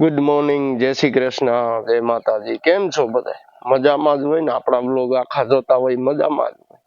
Good morning જય શ્રી કૃષ્ણ, જય માતાજી. કેમ છો બધા? મજામાં જ હોય ને? આપણા બ્લોગ આખા જોતા હોય, મજામાં જ હોય.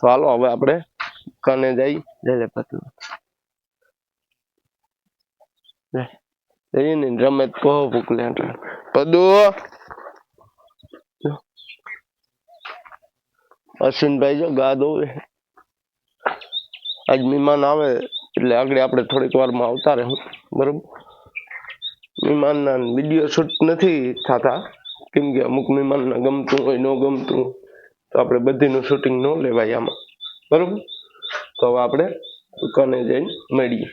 તો હાલો, હવે આપણે કને જઈ? જય ને, રમે કહો ભૂકલે પદુ! અશ્વિનભાઈ જો ગા દોવે આજ મહેમાન આવે, એટલે આગળ આપણે થોડીક વારમાં આવતા રહે. બરોબર? મહેમાનના વીડિયો શૂટ નથી થતા. કેમ કે અમુક મહેમાનને ગમતું હોય, ન ગમતું તો આપણે બધીનું શૂટિંગ ન લેવાય આમાં. બરોબર? તો હવે આપણે દુકાને જઈને મળીએ.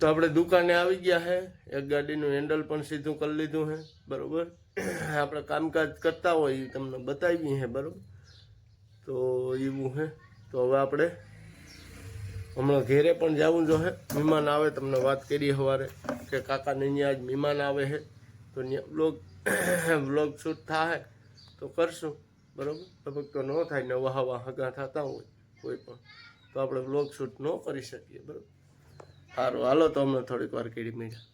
તો આપણે દુકાને આવી ગયા હે. એક ગાડીનું હેન્ડલ પણ સીધું કરી લીધું હે. બરોબર? આપણે કામકાજ કરતા હોય એ તમને બતાવી હે, બરોબર? તો એવું હે. તો હવે આપણે હમણાં ઘેરે પણ જવું જો હે. મહેમાન આવે, તમને વાત કરી સવારે કે કાકાને અહીંયા આજ મહેમાન આવે છે તો બ્લોગ બ્લોગ શૂટ થાય તો કરશું. બરાબર? લગભગ ન થાય ને વાહ હગા થતા હોય કોઈ પણ. તો આપણે બ્લોગ શૂટ ન કરી શકીએ, બરાબર? સારું હાલો તો અમને થોડીક વાર કેડી મળ્યા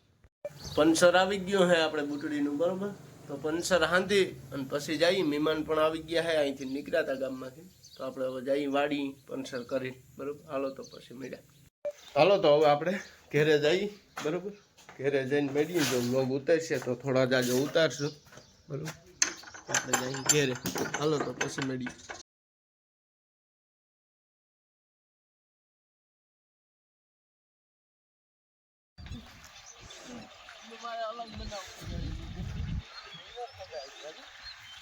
પંચર આવી ગયું હે આપણે બુટડીનું, બરાબર? તો પંચર હાંધી અને પછી જઈએ મહેમાન પણ આવી ગયા હે, અહીંથી નીકળ્યા હતા ગામમાંથી. તો આપણે હવે જઈ વાડી પંચર કરી. બરોબર? હાલો તો પછી મળ્યા. હાલો તો હવે આપણે ઘેરે જઈએ બરોબર? ઘેરે જઈને મેળીએ. જો લોગ ઉતારશે તો થોડા જાજો ઉતારશું. બરોબર? આપણે જઈએ ઘેરે. હાલો તો પછી મળીએ.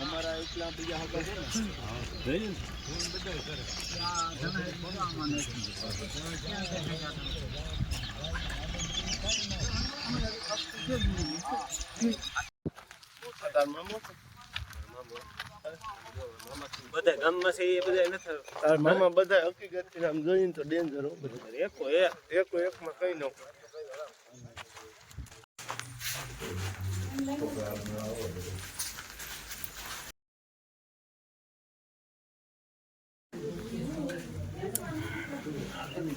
અમારા એકલા બીજા હતા છે ને? બધા ગામમાં છે એ બધા નથી તાર મામા બધા હકીકત આમ જોઈને તો ડેન્જર હો બધું એકો એક. એકો એકમાં કઈ ન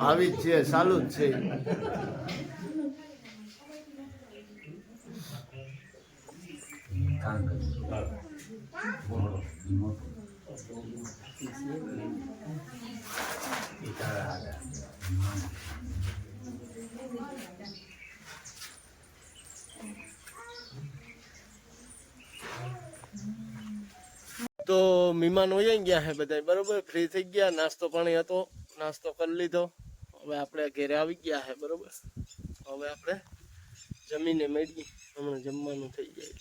આવી જ છે સારું જ છે. તો મહેમાન હોય ગયા હે બધા બરોબર? ફ્રી થઈ ગયા, નાસ્તો પાણી હતો. નાસ્તો કરી લીધો. હવે આપણે ઘરે આવી ગયા હે, બરોબર? હવે આપણે જમીને મેળવી. હમણાં જમવાનું થઈ જાય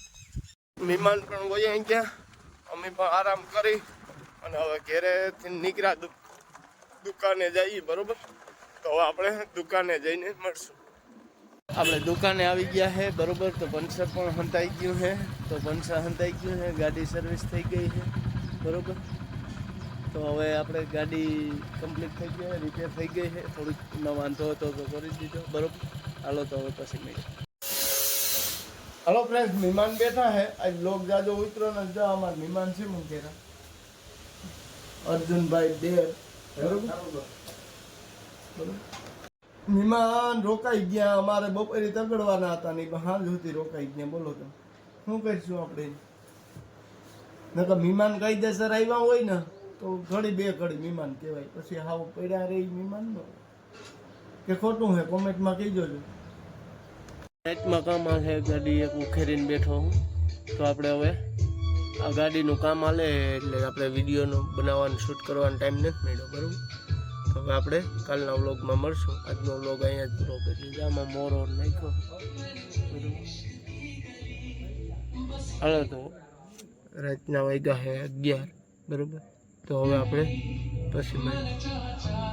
મહેમાન પણ હોય ગયા. અમે પણ આરામ કરી અને હવે ઘેરેથી નીકળ્યા દુકાને જઈએ, બરોબર? તો આપણે દુકાને જઈને મળશું. આપણે દુકાને આવી ગયા છે બરોબર? તો પંચર પણ હંતાઈ ગયું છે તો પંચર હંતાઈ ગયું છે ગાડી સર્વિસ થઈ ગઈ છે બરોબર? તો હવે આપણે ગાડી કમ્પ્લીટ થઈ ગઈ રિપેર થઈ ગઈ છે. એમાં વાંધો હતો તો કરી દીધો. બરોબર? હાલો, તો હવે પછી મળીએ. હલો ફ્રેન્ડ મહેમાન બેઠા હે આજ લોક જાજો ઉતરો ને જો અમાર મહેમાન છે, હું કેરા અર્જુનભાઈ દેવ. બરોબર? મહેમાન રોકાઈ ગયા. અમારે બપોરે તગડવાના હતા ને હાલ સુધી રોકાઈ ગયા. બોલો તો શું કરીશું આપણે? નકર મહેમાન કાયદેસર આવ્યા હોય ને, તો ઘડી બે ઘડી મહેમાન કહેવાય. પછી હાવ પડ્યા રહી મહેમાન નો કે ખોટું હે, કોમેન્ટમાં કહી જોજો નાઇટમાં કામ આવે ગાડી એક ઉખેરીને બેઠો હું. તો આપણે હવે આ ગાડીનું કામ હાલે એટલે આપણે વિડીયોનો બનાવવાનો શૂટ કરવાનો ટાઈમ નથી મળ્યો, બરાબર? તો હવે આપણે કાલના વ્લોગમાં મળશું. આજનો વ્લોગ અહીંયા જ પૂરો કરી આમાં મોરો નાખ્યો. હાલો તો. રાતના વાગ્યા છે અગિયાર બરાબર? તો હવે આપણે પછી મળીએ.